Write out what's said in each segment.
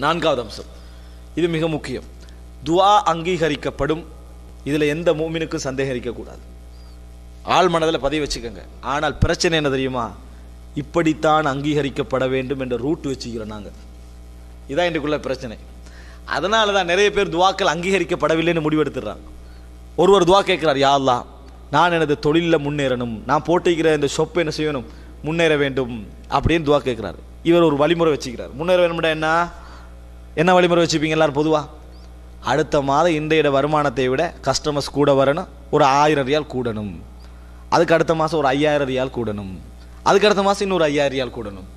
நான்காவது அம்சம். இது மிக முக்கியம். துவா அங்கீகரிக்கப்படும். இதில் எந்த மூமினுக்கும் சந்தேகரிக்கக்கூடாது ஆள் மனதில் பதிவு வச்சுக்கோங்க. ஆனால் பிரச்சனை என்ன தெரியுமா? இப்படித்தான் அங்கீகரிக்கப்பட வேண்டும் என்ற ரூட் வச்சுக்கிறோம் நாங்கள் இதான் இன்றைக்குள்ள பிரச்சனை. அதனால தான் நிறைய பேர் துவாக்கள் அங்கீகரிக்கப்படவில்லைன்னு முடிவெடுத்துடுறாங்க. ஒருவர் துவா கேட்குறார் யா நான் எனது தொழிலில் முன்னேறணும். நான் போட்டிக்கிற இந்த சொப்பை என்ன செய்யணும்? முன்னேற வேண்டும். அப்படின்னு துவா கேட்குறாரு. இவர் ஒரு வழிமுறை வச்சுக்கிறார். முன்னேற வேணும்டா என்ன? என்ன வழிமுறை வச்சுப்பீங்க எல்லாரும் பொதுவாக அடுத்த மாதம் இன்றைய வருமானத்தை விட கஸ்டமர்ஸ் கூட வரணும் ஒரு ஆயிரம் ரியால் கூடணும். அதுக்கு அடுத்த மாதம் ஒரு ஐயாயிரம் ரியால் கூடணும். அதுக்கு அடுத்த மாதம் இன்னொரு ஐயாயிரம் ரியால் கூடணும்.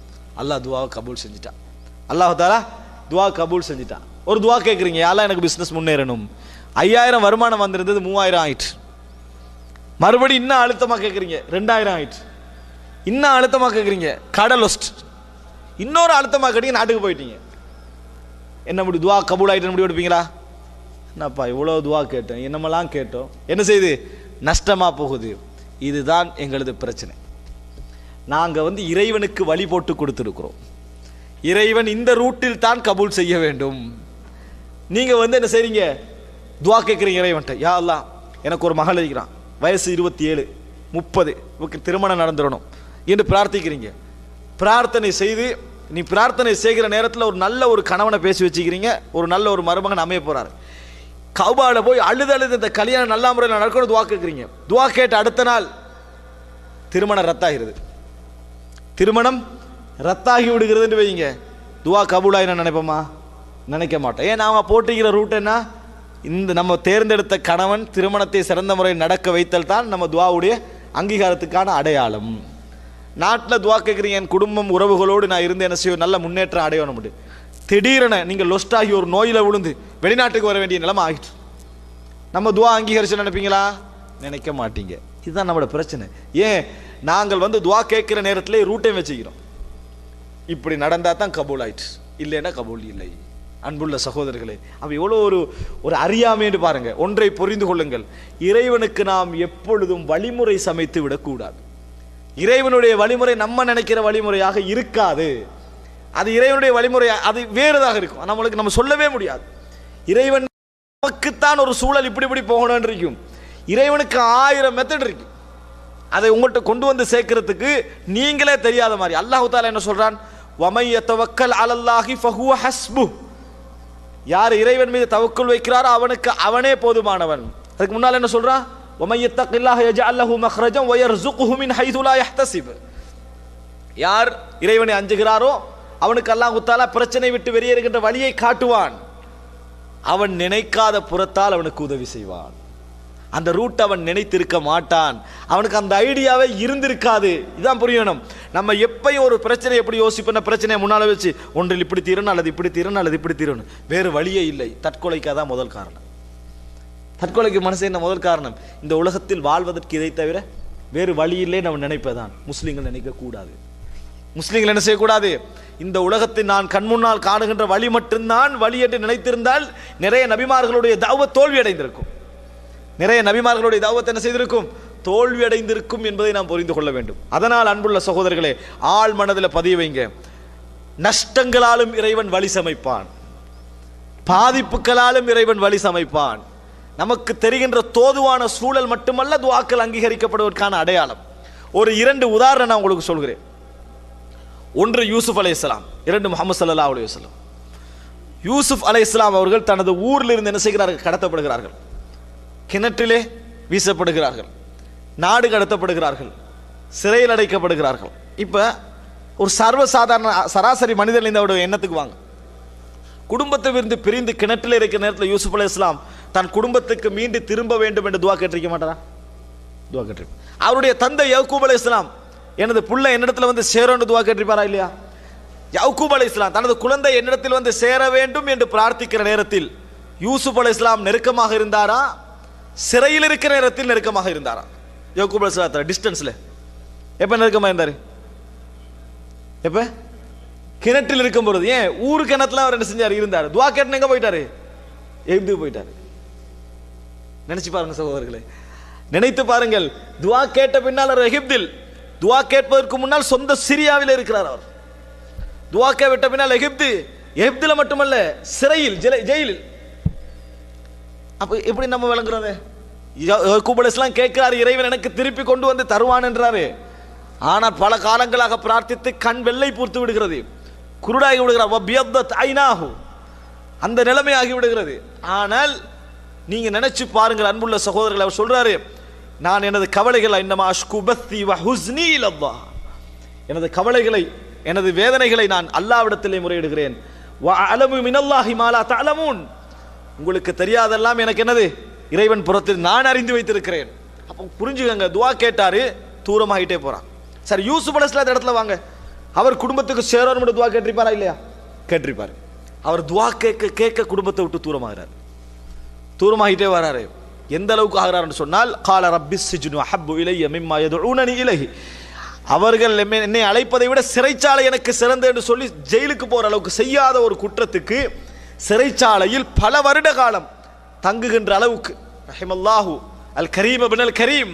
அல்லாஹ் துவாவை கபூல் செஞ்சுட்டான் அல்லாஹ் தாரா துவா கபூல் செஞ்சுட்டான் ஒரு துவா கேட்குறீங்க யாரெல்லாம் எனக்கு பிஸ்னஸ் முன்னேறணும். ஐயாயிரம் வருமானம் வந்திருந்தது மூவாயிரம் ஆயிட்டு மறுபடியும் இன்னும் அழுத்தமாக கேட்குறீங்க ரெண்டாயிரம் ஆயிட்டு இன்னும் அழுத்தமாக கேட்குறீங்க கடலொஸ்ட் இன்னொரு அழுத்தமாக கேட்டீங்க நாட்டுக்கு போயிட்டீங்க. என்ன முடி துவா கபூல் ஆகிட்டு முடி எடுப்பீங்களா? என்னப்பா இவ்வளோ துவா கேட்டோம் என்னமெல்லாம் கேட்டோம்? என்ன செய்யுது நஷ்டமாக போகுது. இதுதான் எங்களது பிரச்சனை. நாங்கள் வந்து இறைவனுக்கு வழி போட்டு கொடுத்துருக்குறோம். இறைவன் இந்த ரூட்டில் தான் கபூல் செய்ய வேண்டும். நீங்கள் வந்து என்ன செய்றீங்க? துவா கேட்குறீங்க இறைவன்ட்ட யா அல்லா எனக்கு ஒரு மகள் இருக்கிறான். வயசு இருபத்தி ஏழு முப்பது. இவருக்கு திருமணம் நடந்துடணும். என்று பிரார்த்திக்கிறீங்க. பிரார்த்தனை செய்து நீ பிரார்த்தனை செய்கிற நேரத்தில் ஒரு நல்ல ஒரு கணவனை பேசி வச்சுக்கிறீங்க. ஒரு நல்ல ஒரு மருமகன் அமைய போகிறாரு கவுபாவில் போய் அழுது அழுது இந்த கல்யாணம் நல்ல முறையில் நடக்கணும் துவா கேட்குறீங்க துவா கேட்டு அடுத்த நாள் திருமணம் ரத்தாகிறது. திருமணம் ரத்தாகி விடுகிறதுன்னு வைங்க. துவா கபூலாய் நான் நினைப்போமா நினைக்க மாட்டோம் ஏன் நாம் போட்டிக்கிற ரூட் என்ன? இந்த நம்ம தேர்ந்தெடுத்த கணவன் திருமணத்தை சிறந்த முறையில் நடக்க வைத்தல் தான் நம்ம துவாவுடைய அங்கீகாரத்துக்கான அடையாளம். நாட்டில் துவா கேட்குறீங்க என் குடும்பம் உறவுகளோடு நான் இருந்து என்ன செய்யும் நல்ல முன்னேற்றம் அடையணும் முடியும் திடீரென நீங்கள் லொஸ்ட் ஆகி ஒரு நோயில் விழுந்து வெளிநாட்டுக்கு வர வேண்டிய நிலைமை ஆகிட்டு நம்ம துவா அங்கீகரிச்சு நினைப்பீங்களா? நினைக்க மாட்டீங்க. இதுதான் நம்மளோட பிரச்சனை. ஏன்? நாங்கள் வந்து துவா கேட்குற நேரத்திலே ரூட்டையும் வச்சுக்கிறோம். இப்படி நடந்தால் தான் கபூல் ஆயிட்டு இல்லைன்னா கபூல் இல்லை. அன்புள்ள சகோதரர்களே அவள் எவ்வளோ ஒரு ஒரு அறியாமைன்னு பாருங்கள் ஒன்றை புரிந்து கொள்ளுங்கள். இறைவனுக்கு நாம் எப்பொழுதும் வழிமுறை சமைத்து விடக்கூடாது. இறைவனுடைய வழிமுறை நம்ம நினைக்கிற வழிமுறையாக இருக்காது. அது இறைவனுடைய வழிமுறை அது வேறுதாக இருக்கும். நம்மளுக்கு நம்ம சொல்லவே முடியாது. இறைவன் நமக்குத்தான் ஒரு சூழல் இப்படி இப்படி போகணும்னு இருக்கும். இறைவனுக்கு ஆயிரம் மெத்தட் இருக்கு. அதை உங்கள்கிட்ட கொண்டு வந்து சேர்க்கறதுக்கு நீங்களே தெரியாத மாதிரி. அல்லாஹு தாலா என்ன சொல்றான்? வமைய தவக்கல் அலல்லாஹி ஃபஹுவ ஹஸ்பு. யார் இறைவன் மீது தவக்குள் வைக்கிறாரோ அவனுக்கு அவனே போதுமானவன். அதுக்கு முன்னால் என்ன சொல்றான் வமைய தக்கில்லாஹ் யஜஅல் லஹு மக்ரஜம் வயர்சுகுஹு மின் ஹைது லா யஹ்தசிப் யார் இறைவனை அஞ்சுகிறாரோ அவனுக்கு அல்லாஹ் உத்தாலா பிரச்சனை விட்டு வெளியேறுகின்ற வழியை காட்டுவான். அவன் நினைக்காத புறத்தால் அவனுக்கு உதவி செய்வான். அந்த ரூட் அவன் நினைத்திருக்க மாட்டான். அவனுக்கு அந்த ஐடியாவே இருந்திருக்காது. இதான் புரியணும். நம்ம எப்பயும் ஒரு பிரச்சனை எப்படி யோசிப்போம் பிரச்சனையை முன்னால் வச்சு ஒன்றில் இப்படி தீரணும் அல்லது இப்படி தீரணும் அல்லது இப்படி தீரணும் வேறு வழியே இல்லை. தற்கொலைக்காக தான் முதல் காரணம். தற்கொலைக்கு மனசே என்ன முதல் காரணம்? இந்த உலகத்தில் வாழ்வதற்கு இதை தவிர வேறு வழி நம்ம நினைப்பதான் முஸ்லீம்கள் நினைக்கக்கூடாது முஸ்லீம்கள் என்ன செய்யக்கூடாது? இந்த உலகத்தை நான் கண் முன்னால் காணுகின்ற வழி மட்டும்தான் வழி என்று நினைத்திருந்தால் நிறைய நபிமார்களுடைய தாவத் தோல்வி அடைந்திருக்கும் நிறைய நபிமார்களுடைய தாவத் என்ன செய்திருக்கும்? தோல்வி அடைந்திருக்கும் என்பதை நாம் புரிந்து கொள்ள வேண்டும். அதனால் அன்புள்ள சகோதரர்களே ஆள் மனதில் பதிய வைங்க. நஷ்டங்களாலும் இறைவன் வழி சமைப்பான். பாதிப்புகளாலும் இறைவன் வழி சமைப்பான். நமக்கு தெரிகின்ற தோதுவான சூழல் மட்டுமல்ல துவாக்கள் அங்கீகரிக்கப்படுவதற்கான அடையாளம். ஒரு இரண்டு உதாரணம் நான் உங்களுக்கு சொல்கிறேன். ஒன்று யூசுப் அலை இஸ்லாம் இரண்டு முகமது சல்லா அலி வஸ்லாம் யூசுப் அலை இஸ்லாம் அவர்கள் தனது ஊரில் இருந்து என்ன செய்கிறார்கள்? கடத்தப்படுகிறார்கள். கிணற்றிலே வீசப்படுகிறார்கள். நாடு கடத்தப்படுகிறார்கள். சிறையில் அடைக்கப்படுகிறார்கள். இப்போ ஒரு சர்வசாதாரண சராசரி மனிதன் இந்த அவருடைய எண்ணத்துக்கு வாங்க. குடும்பத்தை விருந்து பிரிந்து கிணற்றில் இருக்கிற நேரத்தில் யூசுப் அலி இஸ்லாம் தன் குடும்பத்துக்கு மீண்டு திரும்ப வேண்டும் என்று துவா கேட்டிருக்க மாட்டாரா? துவா கேட்டிருக்க. அவருடைய தந்தை யக்கூப் அலை இஸ்லாம் எனது புள்ள என்னிடத்துல வந்து சேரணும் துவா கேட்டிருப்பாரா இல்லையா? யக்கூப் அலி இஸ்லாம் தனது குழந்தை என்னிடத்தில் வந்து சேர வேண்டும் என்று பிரார்த்திக்கிற நேரத்தில் யூசுப் அலி இஸ்லாம் நெருக்கமாக இருந்தாரா? சிறையில் இருக்கிற நேரத்தில் நெருக்கமாக இருந்தாரா? யக்கூப் அலி இஸ்லாத்தில் டிஸ்டன்ஸில் எப்போ நெருக்கமாக இருந்தார்? எப்போ? கிணற்றில் இருக்கும் பொழுது ஏன்? ஊர் கிணத்துல அவர் என்ன செஞ்சார்? இருந்தார். துவா கேட்டு எங்க போயிட்டாரு? எகிப்துக்கு போயிட்டாரு. நினைச்சு பாருங்க சகோதரர்களே. நினைத்து பாருங்கள். துவா கேட்ட பின்னால் அவர் எகிப்தில். துவா கேட்பதற்கு முன்னால் சொந்த சிரியாவில் இருக்கிறார் அவர். துவா விட்ட பின்னால் எகிப்து. எகிப்தில் மட்டுமல்ல சிறையில் ஜெயிலில். அப்ப எப்படி நம்ம விளங்குறது? கூப்பிடலாம் கேட்கிறார் இறைவன் எனக்கு திருப்பி கொண்டு வந்து தருவான் என்றாரு. ஆனால் பல காலங்களாக பிரார்த்தித்து கண் வெள்ளை பூர்த்து விடுகிறது. குருடாகி விடுகிறார். அந்த நிலைமை விடுகிறது. ஆனால் நீங்க நினைச்சு பாருங்கள் அன்புள்ள சகோதரர்கள் அவர் சொல்றாரு நான் எனது கவலைகளை இன்னமா அஷ்குபத்தி வஹுஸ்னி இலல்லாஹ். எனது கவலைகளை எனது வேதனைகளை நான் அல்லாவிடத்திலே முறையிடுகிறேன். வா அலமு மினல்லாஹி மாலா தஅலமூன். உங்களுக்கு தெரியாதெல்லாம் எனக்கு என்னது? இறைவன் புறத்தில் நான் அறிந்து வைத்திருக்கிறேன். அப்போ புரிஞ்சுக்கங்க துவா கேட்டாரு தூரமாகிட்டே போறான். சரி யூசுப் அலைஹிஸ்ஸலாம் இடத்துல வாங்க. அவர் குடும்பத்துக்கு சேரணும் துவா கேட்டிருப்பாரா இல்லையா? கேட்டிருப்பார். அவர் துவா கேட்க கேட்க குடும்பத்தை விட்டு தூரமாகிறார். தூரமாகிட்டே வராரு. எந்த அளவுக்கு ஆகிறாருன்னு சொன்னால் கால ரப்பி சிஜுனு அஹப்பு இலைய மிம்மா யதுஊனனி இலகி அவர்கள் என்னை அழைப்பதை விட சிறைச்சாலை எனக்கு சிறந்த என்று சொல்லி ஜெயிலுக்கு போகிற அளவுக்கு செய்யாத ஒரு குற்றத்துக்கு சிறைச்சாலையில் பல வருட காலம் தங்குகின்ற அளவுக்கு ரஹிமல்லாஹு அல் கரீம் அபின் அல் கரீம்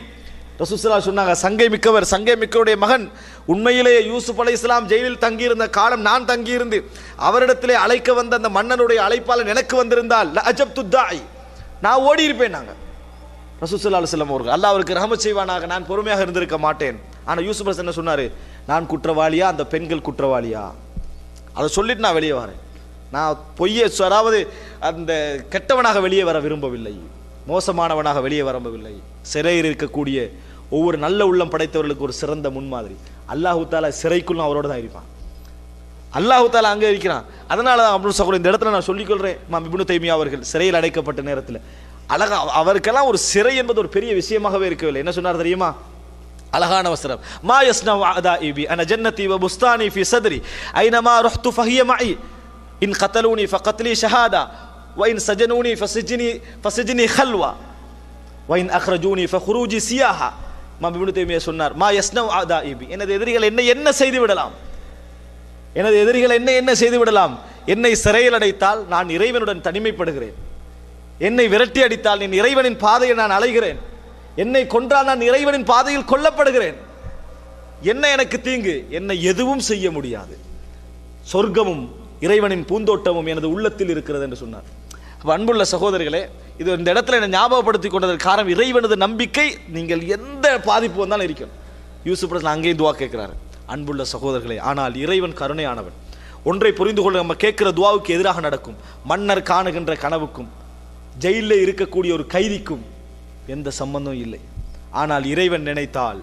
ரசூசலா சொன்னாங்க சங்கை மிக்கவர் சங்கை மிக்கவருடைய மகன். உண்மையிலேயே யூசுப் அலை இஸ்லாம் ஜெயிலில் தங்கியிருந்த காலம் நான் தங்கியிருந்து அவரிடத்திலே அழைக்க வந்த அந்த மன்னனுடைய அழைப்பாளன் எனக்கு வந்திருந்தால் அஜப் துத்தாய் நான் ஓடி இருப்பேன் நாங்கள் ரசூசல்லா அலுவலம் அவர்கள் அல்லா அவருக்கு ரஹமத் செய்வானாக நான் பொறுமையாக இருந்திருக்க மாட்டேன். ஆனால் யூசுப் என்ன சொன்னார் நான் குற்றவாளியா அந்த பெண்கள் குற்றவாளியா? அதை சொல்லிட்டு நான் வெளியே வரேன். நான் பொய்யை சொ- அதாவது அந்த கெட்டவனாக வெளியே வர விரும்பவில்லை மோசமானவனாக வெளியே வரம்பவில்லை சிறையில் இருக்கக்கூடிய ஒவ்வொரு நல்ல உள்ளம் படைத்தவர்களுக்கு ஒரு சிறந்த முன்மாதிரி. அல்லாஹு தாலா சிறைக்குள்ளும் அவரோட தான் இருப்பான். அல்லாஹு தாலா அங்கே இருக்கிறான். அதனால தான் அப்படின்னு சகோதரர் இந்த இடத்துல நான் சொல்லிக்கொள்கிறேன் மாம் இப்னு தைமியா அவர்கள் சிறையில் அடைக்கப்பட்ட நேரத்தில். அழகா அவருக்கெல்லாம் ஒரு சிறை என்பது ஒரு பெரிய விஷயமாகவே இருக்கவில்லை. என்ன சொன்னார் தெரியுமா? அழகான வசனம். மா யஸ்னா அதாஇபி அன ஜன்னதி வ புஸ்தானி ஃபி சத்ரி. ஐனமா ரஹ்து ஃபஹிய மஇ இன் கத்தலூனி ஃபகத்லி ஷஹாதா. வ இன் சஜனூனி ஃபசிஜினி ஃபசிஜினி ஹல்வா வ இன் அக்ரஜூனி ஃபஹுரூஜி சியாஹா. இப்னு சொன்னார் மா யஸ்னா அதாஇபி எனது எதிரிகள் என்ன என்ன செய்து விடலாம் எனது எதிரிகள் என்ன என்ன செய்து விடலாம் என்னை சிறையில் அடைத்தால் நான் இறைவனுடன் தனிமைப்படுகிறேன். என்னை விரட்டி அடித்தால் என் இறைவனின் பாதையை நான் அலைகிறேன். என்னை கொன்றால் நான் இறைவனின் பாதையில் கொல்லப்படுகிறேன். என்ன எனக்கு தீங்கு? என்னை எதுவும் செய்ய முடியாது. சொர்க்கமும் இறைவனின் பூந்தோட்டமும் எனது உள்ளத்தில் இருக்கிறது என்று சொன்னார். அன்புள்ள சகோதரிகளே இது இந்த இடத்துல என்னை ஞாபகப்படுத்திக் கொண்டதற்கு காரணம் இறைவனது நம்பிக்கை நீங்கள் எந்த பாதிப்பு வந்தாலும் இருக்கும். யூசுப் நான் அங்கேயும் துவா கேட்கிறாரு. அன்புள்ள சகோதரர்களே ஆனால் இறைவன் கருணையானவன். ஒன்றை புரிந்து கொள்ள நம்ம கேட்குற துவாவுக்கு எதிராக நடக்கும் மன்னர் காணுகின்ற கனவுக்கும் ஜெயிலில் இருக்கக்கூடிய ஒரு கைதிக்கும் எந்த சம்பந்தம் இல்லை. ஆனால் இறைவன் நினைத்தால்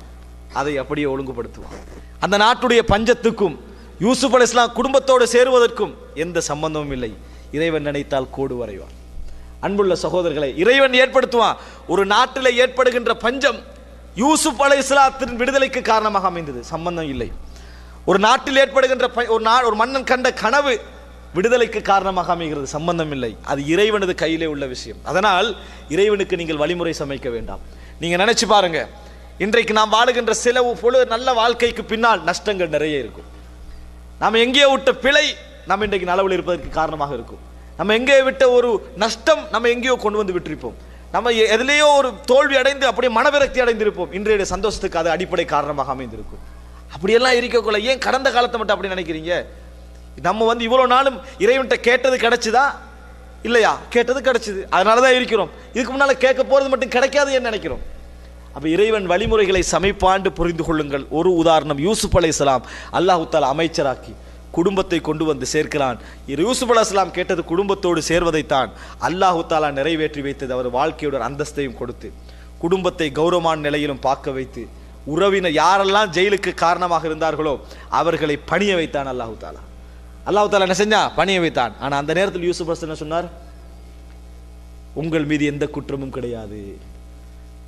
அதை அப்படியே ஒழுங்குபடுத்துவான். அந்த நாட்டுடைய பஞ்சத்துக்கும் யூசுப் அலைஹிஸ்ஸலாம் குடும்பத்தோடு சேருவதற்கும் எந்த சம்பந்தமும் இல்லை. இறைவன் நினைத்தால் கோடு வரைவான். அன்புள்ள சகோதரர்களை இறைவன் ஏற்படுத்துவான். ஒரு நாட்டில் ஏற்படுகின்ற பஞ்சம் யூசுப் அலை இஸ்லாத்தின் விடுதலைக்கு காரணமாக அமைந்தது. சம்பந்தம் இல்லை. ஒரு நாட்டில் ஏற்படுகின்ற ஒரு நா ஒரு மன்னன் கண்ட கனவு விடுதலைக்கு காரணமாக அமைகிறது. சம்பந்தம் இல்லை. அது இறைவனது கையிலே உள்ள விஷயம். அதனால் இறைவனுக்கு நீங்கள் வழிமுறை சமைக்க வேண்டாம். நீங்கள் நினச்சி பாருங்க. இன்றைக்கு நாம் வாழுகின்ற சில பொழு நல்ல வாழ்க்கைக்கு பின்னால் நஷ்டங்கள் நிறைய இருக்கும். நாம் எங்கேயோ விட்ட பிழை நம்ம இன்றைக்கு நலவில் இருப்பதற்கு காரணமாக இருக்கும். நம்ம எங்கேயோ விட்ட ஒரு நஷ்டம் நம்ம எங்கேயோ கொண்டு வந்து விட்டிருப்போம். நம்ம எ- ஒரு தோல்வி அடைந்து அப்படியே மனவிரக்தி அடைந்திருப்போம். இன்றைய சந்தோஷத்துக்கு அது அடிப்படை காரணமாக அமைந்திருக்கும். அப்படியெல்லாம் இருக்கக்குள்ள ஏன் கடந்த காலத்தை மட்டும் அப்படி நினைக்கிறீங்க? நம்ம வந்து இவ்வளோ நாளும் இறைவன்கிட்ட கேட்டது கிடைச்சுதா? இல்லையா? கேட்டது கிடைச்சிது. அதனால தான் இருக்கிறோம். இதுக்கு முன்னால் கேட்க போகிறது மட்டும் கிடைக்காது என்று நினைக்கிறோம். அப்போ இறைவன் வழிமுறைகளை சமைப்பாண்டு புரிந்து கொள்ளுங்கள். ஒரு உதாரணம் யூசுப் அலைஹிஸ்ஸலாம் அல்லாஹ் தாலா அமைச்சராக்கி. குடும்பத்தை கொண்டு வந்து சேர்க்கிறான். இரு யூசுப் அலைஹிஸ்ஸலாம் கேட்டது குடும்பத்தோடு சேர்வதைத்தான். அல்லாஹு தாலா நிறைவேற்றி வைத்தது அவர் வாழ்க்கையோட அந்தஸ்தையும் கொடுத்து குடும்பத்தை கௌரவமான நிலையிலும் பார்க்க வைத்து உறவினர் யாரெல்லாம் ஜெயிலுக்கு காரணமாக இருந்தார்களோ அவர்களை பணிய வைத்தான் அல்லாஹு தாலா. அல்லாஹு தாலா என்ன செஞ்சா? பணிய வைத்தான். ஆனா அந்த நேரத்தில் யூசுப் என்ன சொன்னார்? உங்கள் மீது எந்த குற்றமும் கிடையாது.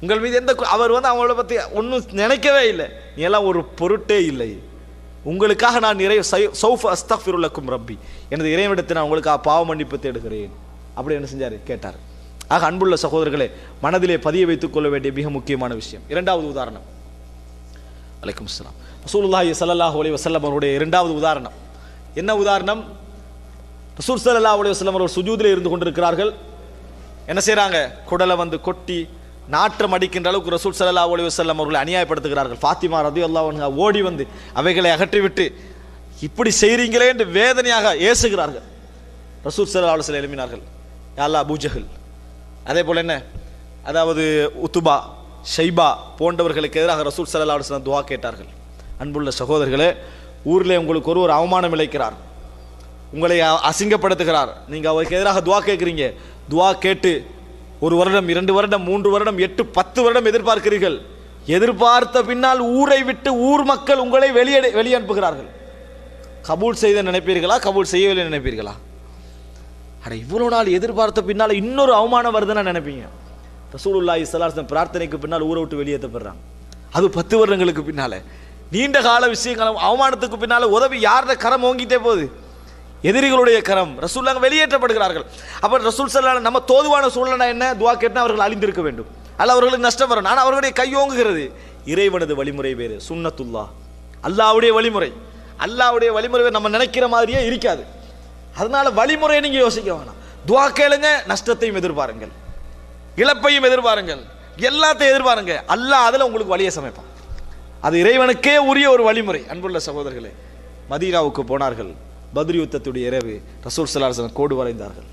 உங்கள் மீது எந்த அவர் வந்து அவங்கள பத்தி ஒன்றும் நினைக்கவே இல்லை. நீ எல்லாம் ஒரு பொருட்டே இல்லை. உங்களுக்காக நான் இறை சௌஃப் அஸ்தஃபிருலக்கும் ரப்பி. எனது இறைவிடத்தை நான் உங்களுக்காக பாவ மன்னிப்பு தேடுகிறேன். அப்படி என்ன செஞ்சார்? கேட்டார். ஆக அன்புள்ள சகோதரர்களே மனதிலே பதிய வைத்துக் கொள்ள வேண்டிய மிக முக்கியமான விஷயம். இரண்டாவது உதாரணம். அலைக்கும் அஸ்ஸலாம் ரசூலுல்லாஹி சல்லாஹ் அலி வசல்லம் அவருடைய இரண்டாவது உதாரணம். என்ன உதாரணம்? ரசூல் ஸல்லல்லாஹு அலி வசல்லம் அவர்கள் சுஜூதில் இருந்து கொண்டிருக்கிறார்கள். என்ன செய்கிறாங்க குடலை வந்து கொட்டி நாற்றம் அடிக்கின்ற அளவுக்கு ரசூல் சல்லா அலைஹி வஸல்லம் அவர்களை அநியாயப்படுத்துகிறார்கள். ஃபாத்திமா ரதி அல்லாஹ் ஓடி வந்து அவைகளை அகற்றிவிட்டு இப்படி செய்கிறீங்களே என்று வேதனையாக ஏசுகிறார்கள். ரசூல் சல்லா அலுவலம் எழுப்பினார்கள் யாலா பூஜகள் அதே போல் என்ன? அதாவது உத்துபா ஷைபா போன்றவர்களுக்கு எதிராக ரசூல் சல்லா அலுவலம் துவா கேட்டார்கள். அன்புள்ள சகோதரர்களே ஊரில் உங்களுக்கு ஒரு ஒரு அவமானம் இழைக்கிறார். உங்களை அசிங்கப்படுத்துகிறார். நீங்கள் அவருக்கு எதிராக துவா கேட்குறீங்க. துவா கேட்டு ஒரு வருடம் இரண்டு வருடம் மூன்று வருடம் எட்டு பத்து வருடம் எதிர்பார்க்கிறீர்கள். எதிர்பார்த்த பின்னால் ஊரை விட்டு ஊர் மக்கள் உங்களை வெளியே வெளியனுப்புகிறார்கள். கபூல் செய்த நினைப்பீர்களா? கபூல் செய்யவில்லை நினைப்பீர்களா? அட இவ்வளோ நாள் எதிர்பார்த்த பின்னால் இன்னொரு அவமானம் வருதுன்னு நினைப்பீங்க. ரசூலுல்லா ஸல்லல்லாஹு பிரார்த்தனைக்கு பின்னால் ஊரை விட்டு வெளியேற்றப்படுறாங்க. அது பத்து வருடங்களுக்கு பின்னால். நீண்ட கால விஷயங்கள் அவமானத்துக்கு பின்னால் உதவி யாரோட கரம் ஓங்கிட்டே போகுது? எதிரிகளுடைய கரம். ரசூல்லாங்க வெளியேற்றப்படுகிறார்கள். அப்போ ரசூல் சல்லான நம்ம தோதுவான சூழ்நிலை என்ன? துவா கேட்டா அவர்கள் அழிந்திருக்க வேண்டும். அல்ல அவர்களுக்கு நஷ்டம் வரும். ஆனால் அவர்களுடைய கையோங்குகிறது இறைவனது வழிமுறை வேறு. சுன்னத்துல்லா அல்லாவுடைய வழிமுறை. அல்லாவுடைய வழிமுறை வேறு. நம்ம நினைக்கிற மாதிரியே இருக்காது. அதனால வழிமுறையை நீங்கள் யோசிக்க வேணாம். துவா கேளுங்க நஷ்டத்தையும் எதிர்பாருங்கள். இழப்பையும் எதிர்பாருங்கள். எல்லாத்தையும் எதிர்பாருங்க அல்லாஹ் அதில் உங்களுக்கு வழியை சமைப்பான். அது இறைவனுக்கே உரிய ஒரு வழிமுறை. அன்புள்ள சகோதரர்களே மதீனாவுக்கு போனார்கள். பத்ரி யுத்தத்துடைய இரவு ரசூல் சலாசன் கோடு வரைந்தார்கள்.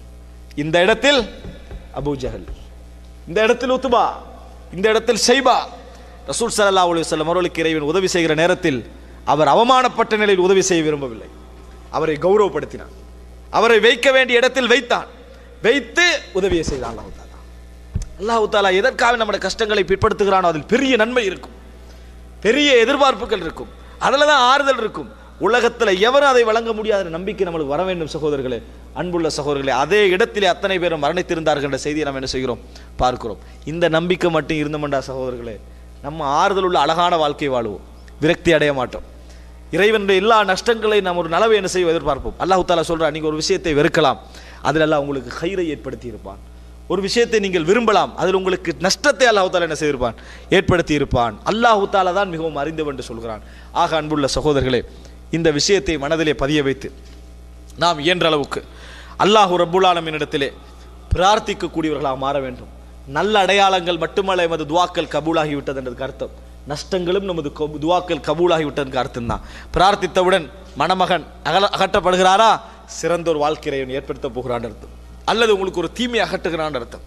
இந்த இடத்தில் அபுஜஹல் இந்த இடத்தில் உத்துபா இந்த இடத்தில் ஷைபா ரசூல் சலல்லா அலி சொல்லம் அவர்களுக்கு இறைவன் உதவி செய்கிற நேரத்தில் அவர் அவமானப்பட்ட நிலையில் உதவி செய்ய விரும்பவில்லை. அவரை கௌரவப்படுத்தினான். அவரை வைக்க வேண்டிய இடத்தில் வைத்தான். வைத்து உதவியை செய்தான் அல்லாஹு தாலா அல்லாஹ் தாலா எதற்காக நம்முடைய கஷ்டங்களை பிற்படுத்துகிறானோ அதில் பெரிய நன்மை இருக்கும். பெரிய எதிர்பார்ப்புகள் இருக்கும். அதில் தான் ஆறுதல் இருக்கும். உலகத்தில் எவரும் அதை வழங்க முடியாத நம்பிக்கை நம்மளுக்கு வர வேண்டும் சகோதரர்களே. அன்புள்ள சகோதரர்களே அதே இடத்திலே அத்தனை பேரும் மரணித்திருந்தார்கள் என்ற செய்தியை நாம் என்ன செய்கிறோம்? பார்க்கிறோம். இந்த நம்பிக்கை மட்டும் இருந்தமண்டா சகோதரர்களே? நம்ம ஆறுதல் உள்ள அழகான வாழ்க்கை வாழ்வோம். விரக்தி அடைய மாட்டோம். இறைவனுடைய எல்லா நஷ்டங்களை நாம் ஒரு நலவை என்ன செய்ய எதிர்பார்ப்போம். அல்லாஹ் தாலா சொல்றா நீங்க ஒரு விஷயத்தை வெறுக்கலாம். அதில் எல்லாம் உங்களுக்கு கயிறை ஏற்படுத்தி இருப்பான் ஒரு விஷயத்தை நீங்கள் விரும்பலாம். அதில் உங்களுக்கு நஷ்டத்தை அல்லாஹ் தாலா என்ன செய்திருப்பான்? ஏற்படுத்தி இருப்பான் அல்லாஹ் தாலா தான் மிகவும் அறிந்தவன் என்று சொல்கிறான். ஆக அன்புள்ள சகோதரர்களே இந்த விஷயத்தை மனதிலே பதிய வைத்து நாம் இயன்ற அளவுக்கு அல்லாஹ் ரப்புல் பிரார்த்திக்கக்கூடியவர்களாக மாற வேண்டும். நல்ல அடையாளங்கள் மட்டுமல்ல எமது துவாக்கள் கபூலாகிவிட்டது என்றதுக்கு அர்த்தம் நஷ்டங்களும் நமது கபு- துவாக்கள் கபூலாகி விட்டதுக்கு அர்த்தம் தான். பிரார்த்தித்தவுடன் மணமகன் அகல அகற்றப்படுகிறாரா? சிறந்த ஒரு வாழ்க்கையை ஏற்படுத்த போகிறான் அர்த்தம். அல்லது உங்களுக்கு ஒரு தீமை அகற்றுகிறான் அர்த்தம்.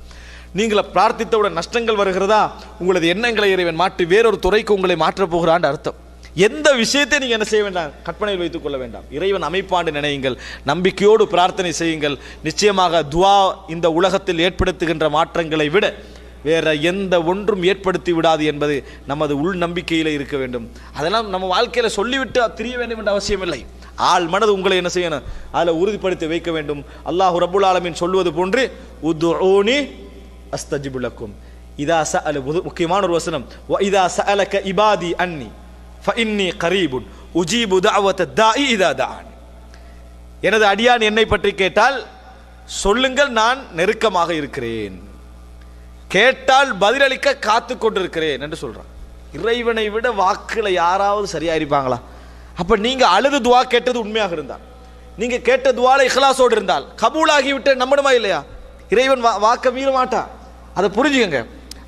நீங்கள் பிரார்த்தித்தவுடன் நஷ்டங்கள் வருகிறதா? உங்களது எண்ணங்களை இறைவன் மாற்றி வேறொரு துறைக்கு உங்களை மாற்றப் போகிறான் அர்த்தம். எந்த விஷயத்தை நீங்க என்ன செய்ய வேண்டாம்? கற்பனையில் வைத்துக் கொள்ள வேண்டாம். இறைவன் அமைப்பாண்டு நினையுங்கள். நம்பிக்கையோடு பிரார்த்தனை செய்யுங்கள். நிச்சயமாக துவா இந்த உலகத்தில் ஏற்படுத்துகின்ற மாற்றங்களை விட வேற எந்த ஒன்றும் ஏற்படுத்தி விடாது என்பது நமது உள் நம்பிக்கையில் இருக்க வேண்டும். அதெல்லாம் நம்ம வாழ்க்கையில சொல்லிவிட்டு தெரிய வேண்டும் என்ற அவசியம் இல்லை. ஆள் மனது உங்களை என்ன செய்யணும்? அதில் உறுதிப்படுத்தி வைக்க வேண்டும். அல்லாஹ் ரபுல் ஆலமின் சொல்வது போன்று உதுனி அஸ்தஜிபுலக்கும் இதா ச முக்கியமான ஒரு வசனம். இதா ச இபாதி அன்னி. ஃபஇன்னி கரீபுன் உஜீபு தஅவத தாஇ இதா தான் எனது அடியான் என்னை பற்றி கேட்டால் சொல்லுங்கள் நான் நெருக்கமாக இருக்கிறேன். கேட்டால் பதிலளிக்க காத்து கொண்டிருக்கிறேன் என்று சொல்கிறான் இறைவனை விட வாக்கில் யாராவது சரியாக இருப்பாங்களா அப்போ நீங்கள் அழுது துவா கேட்டது உண்மையாக இருந்தால் நீங்கள் கேட்ட துவால இஹ்லாசோடு இருந்தால் கபூலாகிவிட்டு நம்பணுமா இல்லையா? இறைவன் வா- வாக்க மீற மாட்டான் அதை புரிஞ்சுக்கங்க.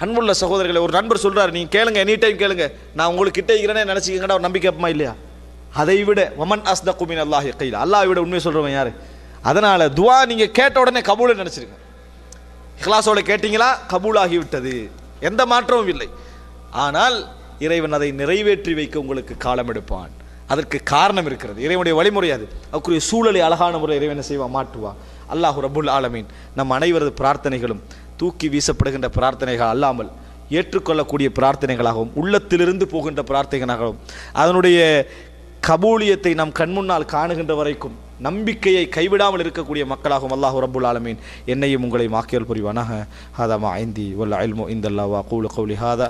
அன்புள்ள சகோதரர்களை ஒரு நண்பர் சொல்கிறார் நீங்கள் கேளுங்க எனி டைம் கேளுங்க. நான் உங்களுக்கு கிட்ட இருக்கிறேனே நினச்சிக்கங்கடா ஒரு நம்பிக்கை அப்பமா இல்லையா? அதை விட ஒமன் த குமீன் அல்லாஹ் கையில் அல்லாஹ் விட உண்மை சொல்கிறவன் யார்? அதனால் துவா நீங்கள் கேட்ட உடனே கபூலை நினச்சிருங்க. இஹ்லாஸோட கேட்டீங்களா? கபூலாகி விட்டது. எந்த மாற்றமும் இல்லை. ஆனால் இறைவன் அதை நிறைவேற்றி வைக்க உங்களுக்கு காலம் எடுப்பான். அதற்கு காரணம் இருக்கிறது. இறைவனுடைய வழிமுறை அது. அதுக்குரிய சூழலை அழகான முறை இறைவன் செய்வான்? மாற்றுவான். அல்லாஹ் ரபுல் ஆலமீன். நம் அனைவரது பிரார்த்தனைகளும் தூக்கி வீசப்படுகின்ற பிரார்த்தனைகள் அல்லாமல் ஏற்றுக்கொள்ளக்கூடிய பிரார்த்தனைகளாகவும் உள்ளத்திலிருந்து போகின்ற பிரார்த்தனைகளாகவும் அதனுடைய கபூலியத்தை நாம் கண்முன்னால் காணுகின்ற வரைக்கும் நம்பிக்கையை கைவிடாமல் இருக்கக்கூடிய மக்களாகும் அல்லாஹ் ரபுல் ஆலமீன் என்னையும் உங்களை மாக்கியல் புரிவானாக. ஹாதாமா ஐந்தி வல்ல அல்மோ இந்தல்லா வா கூலு கௌலி ஹாதா.